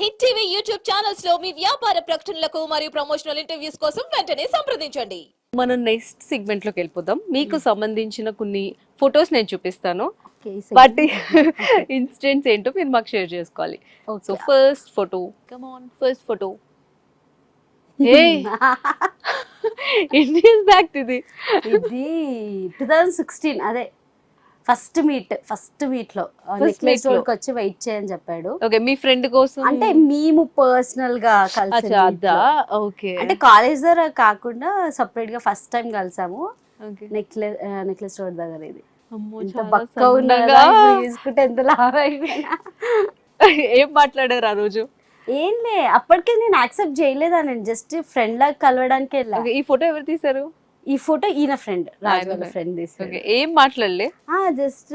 Hit TV YouTube ఛానల్స్లో మీ వ్యాపార ప్రకటనలకు మరియు ప్రమోషనల్ ఇంటర్వ్యూస్ కోసం వెంటనే సంప్రదించండి. మనం నెక్స్ట్ సెగ్మెంట్లోకి వెళ్ళిపోదాం. మీకు సంబంధించిన కొన్ని ఫొటోస్ నేను చూపిస్తాను. వాటి ఇన్సిడెంట్స్ ఏంటో మీరు మాకు షేర్ చేసుకోవాలి. So first photo come on first photo ఏ ఎన్ని ఇయర్స్ బ్యాక్ ఇది. ఇది టూ థౌజండ్ సిక్స్టీన్ అదే. ఫస్ట్ మీట్ ఫస్ట్ మీట్లో నెక్లెస్. రోడ్కి వచ్చి వెయిట్ చేయని చెప్పాడు. ఓకే మీ ఫ్రెండ్ కోసం? అంటే మేము పర్సనల్గా కలిసి ఓకే. అంటే కాలేజ్ దగ్గర కాకుండా సపరేట్గా ఫస్ట్ టైం కలిసాము. నెక్లెస్ నెక్లెస్ రోడ్ దగ్గర ఇది. తీసుకుంటే ఎంత లాభ ఏం మాట్లాడారు ఆ రోజు? ఏం లే అప్పటికే నేను యాక్సెప్ట్ చేయలేదా నేను? జస్ట్ ఫ్రెండ్ లాగా కలవడానికి ఈ ఫోటో ఎవరు తీశారు? ఈ ఫోటో ఈయన ఫ్రెండ్ రాజు వాళ్ళ ఫ్రెండ్ తీసాడు. ఏం మాట్లాడలే? జస్ట్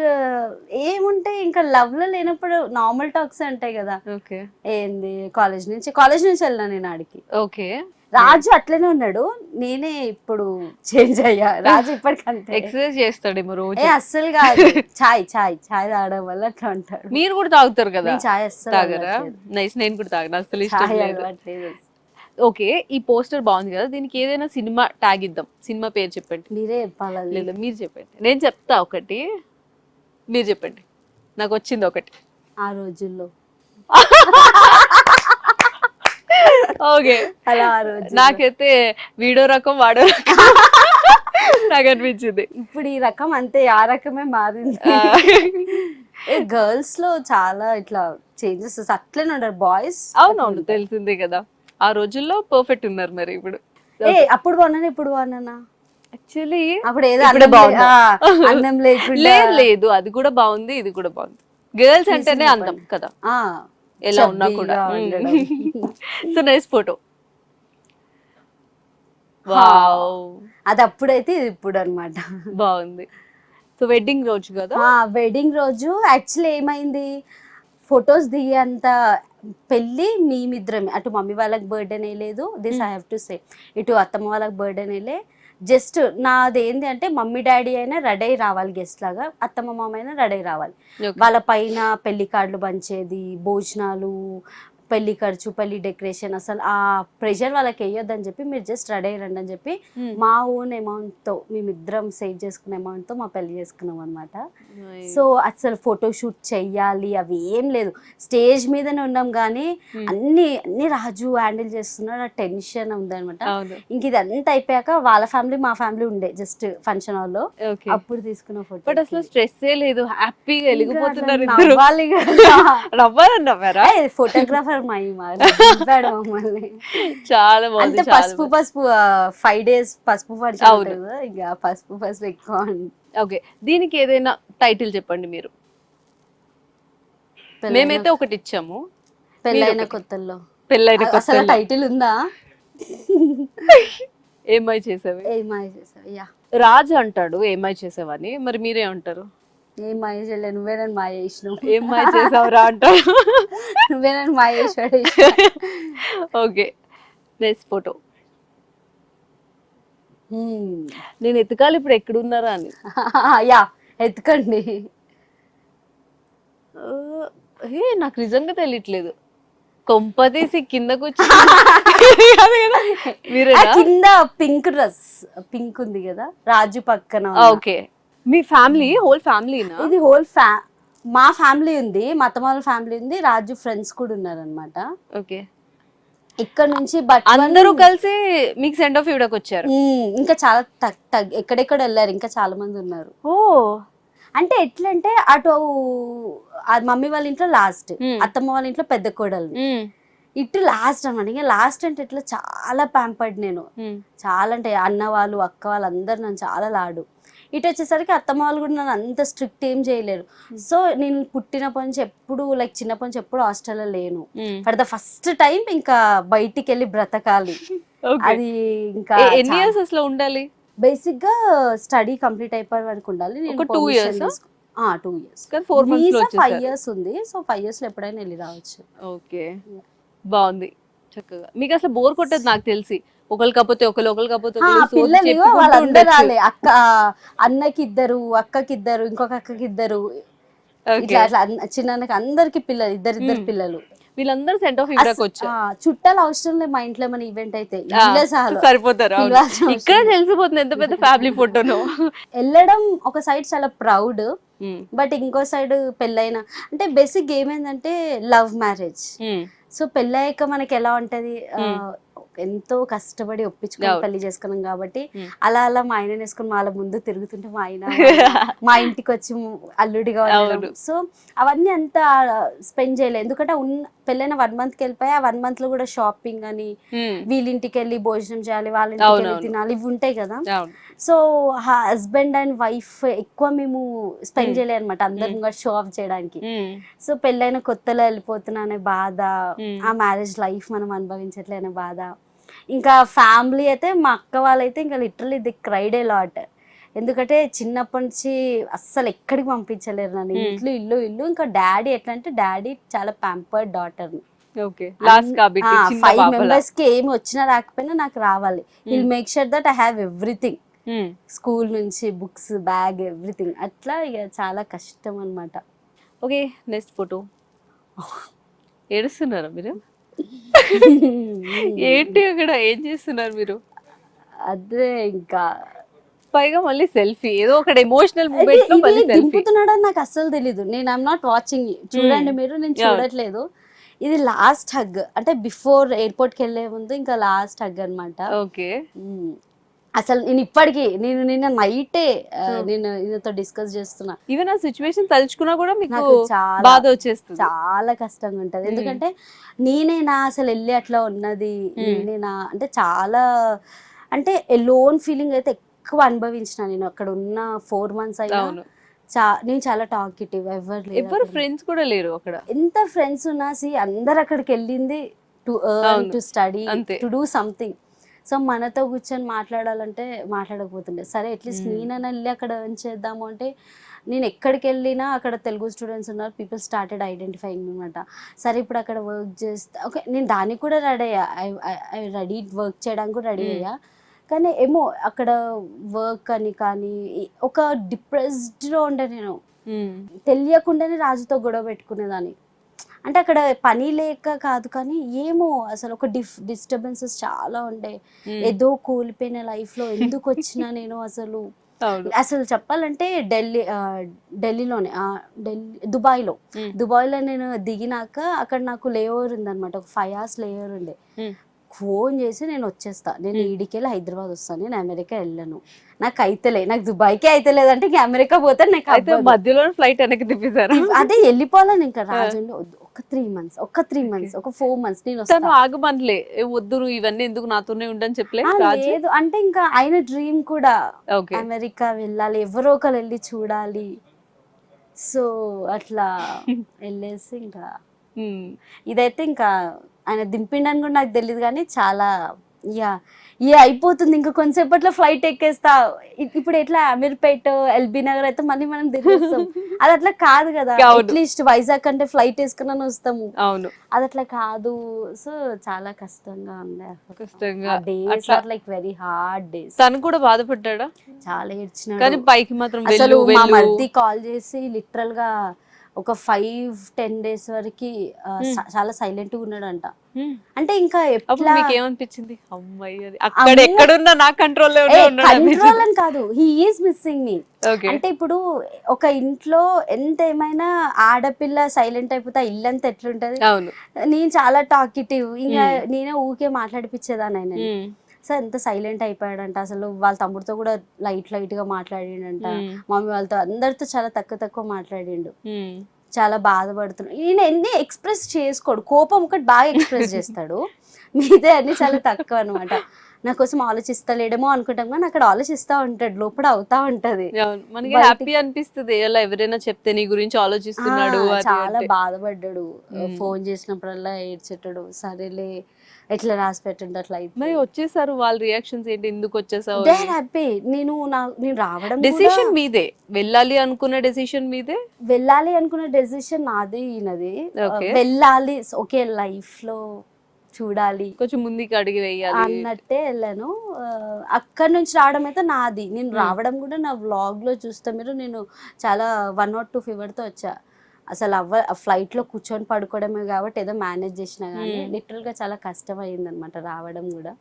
ఏముంటే ఇంకా లవ్లో లేనప్పుడు నార్మల్ టాక్స్ ఉంటాయి కదా. ఓకే. ఏంది కాలేజ్ నుంచి కాలేజ్ నుంచి వెళ్ళినా నేను ఆడికి. ఓకే. రాజు అట్లనే ఉన్నాడు నేనే ఇప్పుడు చేంజ్ అయ్యా. రాజు ఇప్పటికంతే. ఎక్సర్సైజ్ చేస్తాడేమో రోజు. ఏ అస్సలు కాదు. చాయ్ చాయ్ చాయ్ తాగడం వల్ల అట్లా ఉంటాడు. మీరు కూడా తాగుతారు కదా? చాయ్ అస్సలు తాగరా. నైస్ నేను కూడా తాగను. అసలు ఇష్టం లేదు. ఓకే ఈ పోస్టర్ బాగుంది కదా దీనికి ఏదైనా సినిమా ట్యాగ్ ఇద్దాం. సినిమా పేరు చెప్పండి. మీరే చెప్పాలి. లేదా మీరు చెప్పండి. నేను చెప్తా ఒకటి. మీరు చెప్పండి. నాకు వచ్చింది ఒకటి. ఆ రోజుల్లో. ఓకే. అలా ఆ రోజు నాకైతే వీడో రకం వాడో రకం. నాకు అనిపించింది. ఇప్పుడు ఈ రకం అంతే ఆ రకమే మారింది. గర్ల్స్లో చాలా ఇట్లా చేంజెస్ అట్లనే ఉంటారు. బాయ్స్ అవునవును తెలిసిందే కదా. ఆ రోజుల్లో పర్ఫెక్ట్ ఉన్నారు మరి ఇప్పుడు. ఏ అప్పుడు బాగున్నాను ఇప్పుడు బాగున్నానా? యాక్చువల్లీ అప్పుడు ఏదో అన్నం బాగున్నా. లే- ఆ, అన్నం లేకుండా లేదు లేదు అది కూడా బాగుంది ఇది కూడా బాగుంది. గర్ల్స్ అంటేనే అందం కదా. ఆ, ఎలా ఉన్నా కూడా. చబ్బీగా ఉండడం. సో నైస్ ఫోటో వావ్ అది అప్పుడైతే ఇది ఇప్పుడు అనమాట బాగుంది. సో వెడ్డింగ్ రోజు కదా? వెడ్డింగ్ రోజు యాక్చువల్లీ ఏమైంది? ఫొటోస్ దిగేంత పెళ్ళి మేమిద్దరమే అటు మమ్మీ వాళ్ళకి బర్త్డేనే లేదు this I have to say ఇటు అత్తమ్మ వాళ్ళకి బర్త్డేనే లే. జస్ట్ నాది ఏంది అంటే మమ్మీ డాడీ అయినా రెడీ రావాలి గెస్ట్ లాగా. అత్తమ్మ మామ అయినా రెడీ రావాలి. వాళ్ళ పైన పెళ్ళి కార్డులు పంచేది భోజనాలు పెళ్ళి ఖర్చు పెళ్ళి డెకరేషన్ అసలు ఆ ప్రెషర్ వాళ్ళకి వేయొద్దని చెప్పి మీరు జస్ట్ రెడీ అయ్యి రండి అని చెప్పి. మా ఓన్ అమౌంట్తో మేమిద్దరం సేవ్ చేసుకున్న అమౌంట్తో మా పెళ్ళి చేసుకున్నాం అనమాట. సో అసలు ఫోటో షూట్ చెయ్యాలి అవి ఏం లేదు. స్టేజ్ మీదనే ఉన్నాం కానీ. అన్ని అన్ని రాజు హ్యాండిల్ చేస్తున్నాడు ఆ టెన్షన్ ఉందన్నమాట. అవును. ఇంక ఇదంతా అయిపోయాక వాళ్ళ ఫ్యామిలీ మా ఫ్యామిలీ ఉండే జస్ట్ ఫంక్షన్ హాల్లో అప్పుడు తీసుకున్న ఫోటో బట్ అసలు స్ట్రెస్ లేదు. హ్యాపీగా ఇద్దరు. ఫోటోగ్రాఫర్ మై మమ్మల్ని. చాలా అంటే పసుపు పసుపు ఫైవ్ డేస్ పసుపు పడి అవును. ఇక పసుపు పసుపు ఎక్కువ ఓకే దీనికి ఏదైనా టైటిల్ చెప్పండి మీరు. మేమైతే ఒకటి ఇచ్చాము. పెళ్ళైన. కొత్తల్లో. పెళ్ళైన అసలు టైటిల్ ఉందా? ఏమై చేసేవి? ఏ మాయ చేసావు? యా. రాజు అంటాడు ఏమై చేసేవని. మరి మీరే అంటారు ఏ మాయ చేయలే నువ్వే నన్ను మాయ చేసినావు. ఏమై చేసావురా అంటారు నువ్వే నన్ను మాయ చేసాడు ఓకే నెక్స్ట్ ఫోటో నేను ఎతకాలి ఇప్పుడు ఎక్కడున్నారా అని. యా ఎత్తుకండి. ఆ, ఏ నాకు నిజంగా తెలియట్లేదు. కొంపదీసి కిందకు వచ్చి ఆ మీరేనా? కింద పింక్ డ్రెస్ పింక్ ఉంది కదా రాజు పక్కన. ఓకే. మీ ఫ్యామిలీ హోల్ ఫ్యామిలీనా? ఇది హోల్ ఫ్యా మా ఫ్యామిలీ ఉంది మా అత్తమ్మ వాళ్ళ ఫ్యామిలీ ఉంది రాజు ఫ్రెండ్స్ కూడా ఉన్నారనమాట ఓకే. ఇక్కడ నుంచి బట్ అందరూ కలిసి మీకు సెండ్ ఆఫ్ ఇవ్వడానికి వచ్చారు? ఇంకా చాలా తగ్ తగ్ ఎక్కడెక్కడ వెళ్ళారు ఇంకా చాలా మంది ఉన్నారు. ఓ. అంటే ఎట్లా అంటే మమ్మీ వాళ్ళ ఇంట్లో లాస్ట్. అత్తమ్మ వాళ్ళ ఇంట్లో పెద్ద కోడలు. ఇటు లాస్ట్ అనమాట ఇంకా లాస్ట్ అంటే ఇట్లా చాలా ప్యాంపర్డ్ నేను. చాలా అంటే అన్న వాళ్ళు అక్క వాళ్ళు అందరు నన్ను చాలా లాడు. ఇటు వచ్చేసరికి అత్తమ్మ వాళ్ళు కూడా నన్ను అంత స్ట్రిక్ట్ ఏం చేయలేరు. సో నేను పుట్టినప్పటి నుంచి ఎప్పుడు లైక్ చిన్నప్పటి నుంచి ఎప్పుడు హాస్టల్లో లేను. ఫర్ ద ఫస్ట్ టైం ఇంకా బయటికి వెళ్ళి బ్రతకాలి. అది ఇంకా ఎన్ని ఇయర్స్ అసలు ఉండాలి? బేసిక్గా స్టడీ కంప్లీట్ అయిపోయే వరకు ఉండాలి years? ఆ? Two years four five years ఉంది. సో ఫైవ్ ఇయర్స్లో ఎప్పుడైనా వెళ్ళి రావచ్చు. ఓకే బాగుంది. చక్కగా. మీకు అసలు బోర్ కొట్టదు నాకు తెలిసి. ఒకరు కాకపోతే ఒకరు ఒకరు కాకపోతే పిల్లలు వాళ్ళందరూ. రాలే అక్క అన్నకి ఇద్దరు అక్కకి ఇద్దరు ఇంకొక అక్కకి ఇద్దరు. ఇట్లా అట్లా చిన్నన్నకి అందరికి పిల్లలు ఇద్దరు ఇద్దరు. పిల్లలు. వీళ్ళందరూ సెంట్ ఆఫ్ ఇండియాకి అస- వచ్చారు చుట్టాలు అవసరం లేదు మా ఇంట్లో మన ఈవెంట్ అయితే. సరిపోతారు ఇక్కడ. తెలిసిపోతుంది ఎంత పెద్ద ఫ్యామిలీ ఫోటోను వెళ్ళడం ఒక సైడ్ చాలా ప్రౌడ్ బట్ ఇంకో సైడ్ పెళ్ళైన అంటే బేసిక్ ఏమైందంటే లవ్ మ్యారేజ్ సో పెళ్ళయ్యాక మనకి ఎలా ఉంటది ఎంతో కష్టపడి ఒప్పించుకొని. పెళ్ళి చేసుకున్నాం కాబట్టి. అలా అలా మా ఆయన వేసుకొని వాళ్ళ ముందు తిరుగుతుంటే మా ఆయన మా ఇంటికి వచ్చి అల్లుడిగా సో అవన్నీ అంత స్పెండ్ చేయలేదు. ఎందుకంటే పెళ్ళైన వన్ మంత్కి వెళ్ళిపోయి ఆ వన్ మంత్లో కూడా షాపింగ్ అని వీళ్ళింటికి వెళ్ళి భోజనం చేయాలి వాళ్ళ ఇంటికి వెళ్ళి. తినాలి ఇవి ఉంటాయి కదా సో హస్బెండ్ అండ్ వైఫ్ ఎక్కువ మేము స్పెండ్. చేయలేదు అనమాట అందరం కూడా షో ఆఫ్ చేయడానికి. సో పెళ్ళైన కొత్తలో వెళ్ళిపోతున్నా అనే బాధ. ఆ మ్యారేజ్ లైఫ్ మనం అనుభవించట్లే అనే బాధ ఇంకా ఫ్యామిలీ అయితే మా అక్క వాళ్ళైతే ఇంకా లిటరలీ ది క్రైడ్ లాట్ ఎందుకంటే చిన్నప్పటి నుంచి అస్సలు ఎక్కడికి పంపించలేరు నన్ను. ఇంట్లో ఇల్లు ఇల్లు. ఇంకా డాడీ ఎట్లా అంటే డాడీ చాలా ప్యాంపర్డ్ డాటర్ ఓకే. లాస్ట్ కాబట్టి చిన్న ఫైవ్. మెంబర్స్కి ఏమి వచ్చినా రాకపోయినా నాకు రావాలి. Will make sure that I have everything. School నుంచి బుక్స్ బ్యాగ్ ఎవ్రీథింగ్ అట్లా ఇక చాలా కష్టం అనమాట ఓకే నెక్స్ట్ ఫోటో ఏడుస్తున్నారా మీరు? ఏంటి అక్కడ? ఏం చేస్తున్నారు మీరు? అదే ఇంకా పైగా మళ్ళీ సెల్ఫీ. ఏదో ఒకటి ఎమోషనల్ మూమెంట్లో మళ్ళీ దింపుతున్నాడని నాకు అస్సలు తెలీదు. నేను ఐఎమ్ నాట్ వాచింగ్ చూడండి మీరు నేను. చూడట్లేదు. ఇది లాస్ట్ హగ్ అంటే బిఫోర్ ఎయిర్పోర్ట్కి వెళ్ళే ముందు ఇంకా లాస్ట్ హగ్ అన్నమాట. ఓకే. అసలు నేను ఇప్పటికి నేను నిన్న నైటే Hmm. నేను ఈయనతో డిస్కస్ చేస్తున్నా. ఈవెన్ ఆ సిచ్యువేషన్ తలుచుకున్నా కూడా మీకు బాధ వచ్చేస్తుంది. చాలా కష్టంగా ఉంటది. మ్మ్. ఎందుకంటే నేనేనా అసలు వెళ్ళి అట్లా ఉన్నది. నేనేనా అంటే చాలా అంటే లోన్ ఫీలింగ్ అయితే ఎక్కువ అనుభవించిన నేను అక్కడ ఉన్న ఫోర్ మంత్స్ అయినా చా నేను చాలా టాకిటివ్ ఎవరు ఎవరు. ఫ్రెండ్స్ కూడా లేరు అక్కడ ఎంత ఫ్రెండ్స్ ఉన్నా సి అందరు అక్కడికి వెళ్ళింది to earn. To study. To do something so మనతో కూర్చొని మాట్లాడాలంటే మాట్లాడకపోతుండే సరే అట్లీస్ట్. నేనైనా వెళ్ళి అక్కడ ఎర్న్ చేద్దాము అంటే నేను ఎక్కడికి వెళ్ళినా అక్కడ తెలుగు స్టూడెంట్స్ ఉన్నారు పీపుల్ స్టార్టెడ్ ఐడెంటిఫైయింగ్ అనమాట సరే ఇప్పుడు అక్కడ వర్క్ చేస్తా ఓకే నేను దానికి కూడా రెడీ అయ్యా ఐ రెడీ వర్క్ చేయడానికి కూడా రెడీ. అయ్యా కానీ ఏమో అక్కడ వర్క్ అని కానీ ఒక డిప్రెస్డ్లో ఉండే నేను. తెలియకుండానే రాజుతో గొడవ పెట్టుకునేదాన్ని అంటే అక్కడ పని లేక కాదు కానీ ఏమో అసలు ఒక డిఫ్ డిస్టర్బెన్సెస్ చాలా ఉండే. ఏదో కోల్పోయిన లైఫ్లో ఎందుకు వచ్చినా నేను అసలు అసలు చెప్పాలంటే ఢిల్లీ ఢిల్లీలోనే ఢిల్లీ దుబాయ్లో. దుబాయ్లో నేను దిగినాక అక్కడ నాకు లేఓవర్ ఉందన్నమాట ఒక ఫైవ్ అవర్స్ లేఓవర్ ఉండే. ఫోన్ చేసి నేను వచ్చేస్తా. నేను. ఈడికి వెళ్ళి హైదరాబాద్ వస్తాను నేను అమెరికా వెళ్ళను. నాకు అయితేలే నాకు దుబాయ్కే అయితేలేదంటే ఇంక అమెరికా పోతే నాకు అయితే. మధ్యలో ఫ్లైట్ వెనక్కి తిప్పేశారు? అదే వెళ్ళిపోవాలని ఇంకా వద్దు. ఒక త్రీ మంత్స్ ఒక త్రీ మంత్స్ ఒక ఫోర్ మంత్స్ నేను తను వస్తా ఆగమనలే వద్దు ఇవన్నీ ఎందుకు నాతోనే ఉండని చెప్పలే లేదు. అంటే ఇంకా ఆయన డ్రీమ్ కూడా అమెరికా వెళ్ళాలి ఎవరో ఒకరు వెళ్ళి చూడాలి. సో అట్లా వెళ్ళేసి ఇంకా. ఇదైతే ఇంకా ఆయన దింపిండని కూడా నాకు తెలియదు కానీ చాలా యా ఏ అయిపోతుంది. ఇంకా కొంతసేపట్లో ఫ్లైట్ ఎక్కేస్తా. ఇప్పుడు ఎట్లా? అమీర్పేట్ ఎల్బీ నగర్ అయితే మళ్ళీ మనం తిరిగేస్తాం. అది అట్లా కాదు కదా. అట్లీస్ట్ వైజాగ్ అంటే ఫ్లైట్ వేసుకుని వస్తాము. అవును. అది అట్లా కాదు. సో చాలా కష్టంగా ఉంది కష్టంగా. Days are like very hard days తను కూడా బాధపడ్డా చాలా కానీ ఏడ్చినాడు పైకి మాత్రం అసలు మా మర్ది కాల్ చేసి లిటరల్గా ఒక ఫైవ్ టెన్ డేస్ వరకు చాలా సైలెంట్గా ఉన్నాడంట. అంటే ఇంకా అప్పుడు ఎట్లా మీకు ఏమనిపించింది అక్కడ ఎక్కడున్నా నా కంట్రోల్ అని కాదు. హీ ఈస్ మిస్సింగ్ మీ అంటే ఇప్పుడు ఒక ఇంట్లో ఎంత ఏమైనా ఆడపిల్ల సైలెంట్ అయిపోతే ఇల్లంతా ఎట్లుంటది? నేను చాలా టాకిటివ్ ఇంకా. నేనే ఊకే మాట్లాడిపించేదాన్ని. సో ఎంత సైలెంట్ అయిపోయాడంట. అసలు వాళ్ళ తమ్ముడితో కూడా లైట్ లైట్గా మాట్లాడిండంట. మమ్మీ వాళ్ళతో అందరితో చాలా తక్కువ తక్కువ మాట్లాడిండు. చాలా బాధపడుతున్నాడు ఈయన ఎన్ని ఎక్స్ప్రెస్ చేసుకోడు. కోపం ఒకటి బాగా ఎక్స్ప్రెస్ చేస్తాడు. మిగతా అన్ని చాలా తక్కువ అనమాట నా కోసం ఆలోచిస్తలేడేమో అనుకుంటాం కానీ అక్కడ ఆలోచిస్తా ఉంటాడు లోపల అవుతా ఉంటది. మనకి హ్యాపీ అనిపిస్తుంది ఎలా ఎవరైనా చెప్తే నీ గురించి ఆలోచిస్తున్నాడు చాలా. బాధపడ్డాడు. ఉమ్. ఫోన్ చేసినప్పుడల్లా ఏడ్చేటాడు సరేలే ఎట్లా రాసి పెట్టండి అట్లా మరి అయితే వచ్చేసారు వాళ్ళ రియాక్షన్స్ ఏంటి ఎందుకు వచ్చేసావు దే హ్యాపీ నేను నా నేను రావడం డెసిషన్ మీదే వెళ్ళాలి అనుకున్న డెసిషన్ మీదే? వెళ్ళాలి అనుకున్న డెసిషన్ నాది ఈయనది. వెళ్ళాలి ఓకే లైఫ్లో చూడాలి కొంచెం ముందుకి అడిగి వేయాలి. అన్నట్టే వెళ్ళాను. అక్కడి నుంచి రావడం అయితే నాది. నేను. రావడం కూడా నా వ్లాగ్లో చూస్తే మీరు నేను చాలా వన్ నాట్ టూ ఫీవర్తో వచ్చా. అసలు అవ్వ ఫ్లైట్లో కూర్చొని పడుకోవడమే కాబట్టి ఏదో మేనేజ్ చేసినా కానీ. లిటరల్గా చాలా కష్టం అయింది అనమాట రావడం కూడా.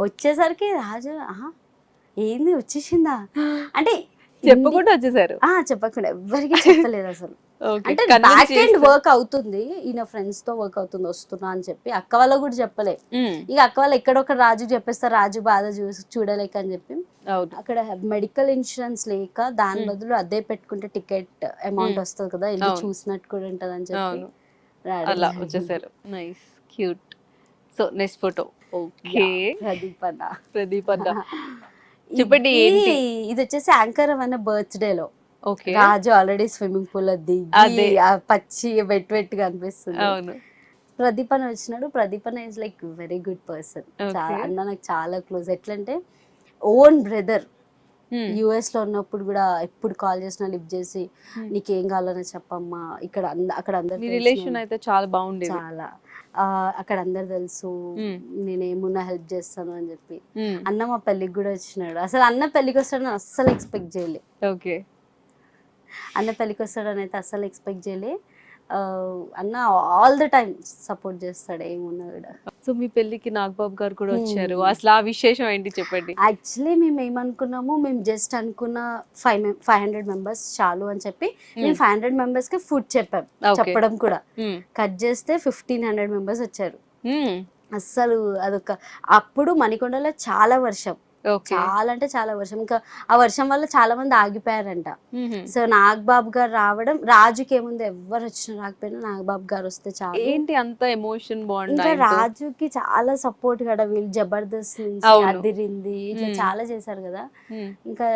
వచ్చేసరికి రాజు ఆహా ఏంది వచ్చేసిందా? అంటే చెప్పకుండా వచ్చేసారు. ఆ చెప్పకుండా ఎవరికి చెప్పలేదు అసలు. అంటే బ్యాక్ ఎండ్. వర్క్ అవుతుంది. ఈయన ఫ్రెండ్స్తో వర్క్ అవుతుంది వస్తున్నా అని చెప్పి. అక్క వాళ్ళకు కూడా చెప్పలే. ఇక అక్క వాళ్ళు ఎక్కడొక రాజు చెప్పేస్తారు రాజు బాధ చూ చూడలేక అని చెప్పి. అక్కడ మెడికల్ ఇన్సూరెన్స్ లేక దాని. బదులు అదే పెట్టుకుంటే టికెట్ అమౌంట్. వస్తుంది కదా వెళ్ళి. చూసినట్టు కూడా ఉంటది అని చెప్పి అలా. వచ్చేసారు. Nice cute so next photo okay Pradeep అన్న ప్రదీప్ అన్న చెప్పండి ఇది- ఏంటి? ఇది వచ్చేసి యాంకర్ అన్న బర్త్డే లో. రాజు ఆల్రెడీ స్విమ్మింగ్ పూల్ అదే. పచ్చి వెట్ వెట్గా అనిపిస్తుంది. అవును. ప్రదీప్ అని వచ్చినాడు. ప్రదీప్ అన్న is like very good person అన్న నాకు చాలా క్లోజ్ ఎట్లంటే ఓన్ బ్రదర్ లో ఉన్నప్పుడు కూడా ఎప్పుడు కాల్ చేసినా లిఫ్ట్ చేసి. నీకేం కావాలని చెప్పమ్మా ఇక్కడ అక్కడ అందరు రిలేషన్. అయితే చాలా బాగుండేది చాలా అక్కడ అందరు తెలుసు. నేనేమున్నా హెల్ప్ చేస్తాను అని చెప్పి. అన్న మా పెళ్ళికి కూడా వచ్చినాడు అసలు అన్న పెళ్ళికి వస్తాడని అస్సలు ఎక్స్పెక్ట్ చేయలే ఓకే అన్న పెళ్ళికి వస్తాడని అయితే అస్సలు ఎక్స్పెక్ట్ చేయలే అన్న ఆల్ ద టైమ్ సపోర్ట్ చేస్తాడు ఏమున్నా కూడా సో మీ పెళ్ళికి నాగబాబు గారు కూడా. వచ్చారు అసలు ఆ విశేషం ఏంటి చెప్పండి యాక్చువల్లీ మేము ఏమనుకున్నాము మేము జస్ట్ అనుకున్న ఫైవ్ ఫైవ్ హండ్రెడ్ మెంబర్స్ చాలు అని చెప్పి మేము ఫైవ్ హండ్రెడ్ మెంబర్స్కి ఫుడ్ చెప్పాం. చెప్పడం కూడా. కట్ చేస్తే ఫిఫ్టీన్ హండ్రెడ్ మెంబర్స్ వచ్చారు. అస్సలు అదొక అప్పుడు మణికొండలో చాలా వర్షం చాలా అంటే చాలా వర్షం. ఇంకా ఆ వర్షం వల్ల చాలా మంది ఆగిపోయారంట. సో నాగబాబు గారు రావడం రాజుకి ఏముంది ఎవరు వచ్చినా రాకపోయినా నాగబాబు గారు వస్తే చాలు. ఏంటి అంత ఎమోషన్ బాండ్ ఇంకా రాజుకి చాలా సపోర్ట్ కదా వీళ్ళు జబర్దస్త్ నుంచి. అదిరింది ఇట్లా. చాలా చేశారు కదా. ఇంకా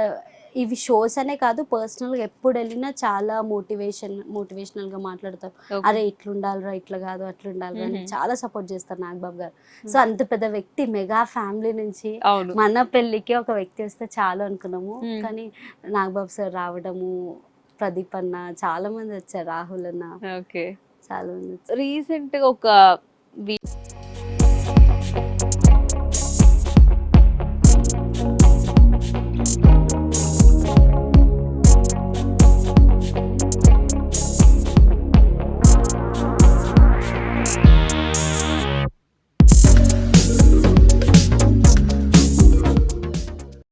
ఇవి షోస్ అనే కాదు పర్సనల్గా ఎప్పుడు వెళ్ళినా చాలా మోటివేషన్ మోటివేషనల్గా మాట్లాడతారు. అరే ఇట్లుండాలిరా ఇట్లా కాదు అట్లా ఉండాలిరా అని. చాలా సపోర్ట్ చేస్తారు నాగబాబు గారు. సో అంత పెద్ద వ్యక్తి మెగా ఫ్యామిలీ నుంచి మన పెళ్ళికి ఒక వ్యక్తి వస్తే చాలు అనుకున్నాము. కానీ నాగబాబు సార్ రావడము ప్రదీప్ అన్న చాలా మంది వచ్చారు రాహుల్ అన్న. ఓకే. చాలా మంది. రీసెంట్గా ఒక